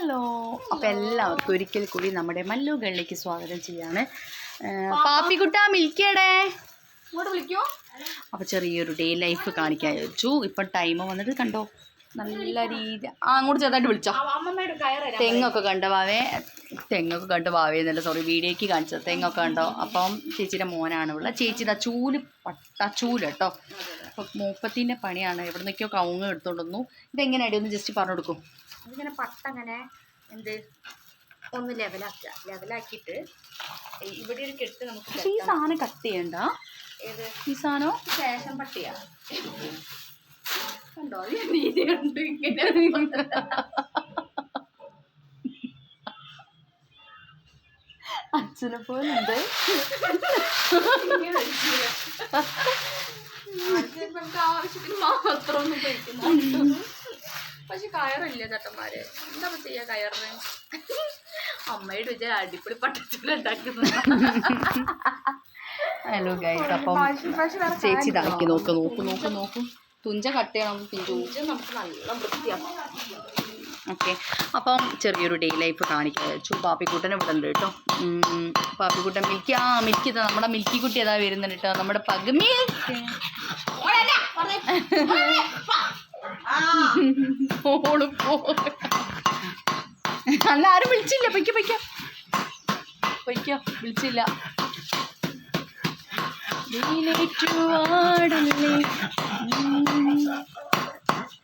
Hello. അപ്പം എല്ലാവർക്കും ഒരിക്കൽ കൂടി നമ്മുടെ മല്ലു ഗള്ളിക്ക് സ്വാഗതം ചെയ്യാണ്. പാപ്പിക്കുട്ട മിൽക്കിയടേ? ഇങ്ങോട്ട് വിളിക്കോ. അപ്പോൾ ചെറിയൊരു ഡേ ലൈഫ് കാണിക്കാൻ വെച്ചു ഇപ്പം ടൈം വന്നിട്ട് കണ്ടോ? നല്ല രീതി. ആ അങ്ങോട്ട് ചെറുതായിട്ട് വിളിച്ചോ. തെങ്ങൊക്കെ കണ്ടോ വാവേ? തെങ്ങൊക്കെ കണ്ട് വാവേന്നല്ല സോറി വീഡിയോയ്ക്ക് കാണിച്ചത്. തെങ്ങൊക്കെ കണ്ടോ? അപ്പം ചേച്ചിയുടെ മോനാണ് ഉള്ളത് ചേച്ചിയുടെ ചൂൽ പട്ട ചൂൽ കേട്ടോ. അപ്പം മൂപ്പത്തിന്റെ പണിയാണ്. എവിടെ നിന്നൊക്കെയോ കവുങ്ങ് എടുത്തോണ്ട് വന്നു. ഇതെങ്ങനെയാടി ഒന്ന് ജസ്റ്റ് പറഞ്ഞു കൊടുക്കും. ഇതിങ്ങനെ പട്ട അങ്ങനെ എന്ത് ഒന്ന് ലെവലാക്കുക. ലെവലാക്കിയിട്ട് ഇവിടെ ഒരു കെട്ട് നമുക്ക് പക്ഷേ ഈ. സാധനം കട്ട് ചെയ്യണ്ട. ഏത്? ഈ സാധനം? ശേഷം പട്ടിയാ. കണ്ടോ? ഉണ്ട് ഇങ്ങനെ. അച്ഛനെ പോലുണ്ട്. നമുക്ക് ആവശ്യത്തിന് മാത്രം ഒന്നും കഴിക്കുന്നു പക്ഷെ കയറില്ല ചേട്ടന്മാര്. എന്താ പറ്റിയ ചെയ്യാ കയറിന്? അമ്മയുടെ വിജയ അടിപൊളി പട്ടത്തിലുണ്ടാക്കുന്നു ഉണ്ടാക്കുന്നത് ഹലോ ഗൈസ് അപ്പം ചേച്ചി ഇതാക്കി നോക്ക് നോക്ക് നോക്ക് നോക്ക്. തുഞ്ച കട്ട് ചെയ്യണം പിഞ്ചു. തുഞ്ച നമുക്ക് നല്ല വൃത്തിയാക്കാം. ഓക്കെ അപ്പം ചെറിയൊരു ഡേ ലൈഫ് കാണിക്കാൻ വെച്ചു പാപ്പിക്കുട്ടനെ വിടണ്ട് കേട്ടോ. പാപ്പിക്കുട്ടൻ മിൽക്കി ആ മിൽക്കി നമ്മുടെ മിൽക്കി കുട്ടി ഏതാ വരുന്നുണ്ട് കേട്ടോ. നമ്മുടെ പകുമി ഓൾ പോ. അല്ല ആരും വിളിച്ചില്ല. പൊയ്ക്കോ പൊയ്ക്കോ. പൊയ്ക്കോ വിളിച്ചില്ല. ആടല്ലേ.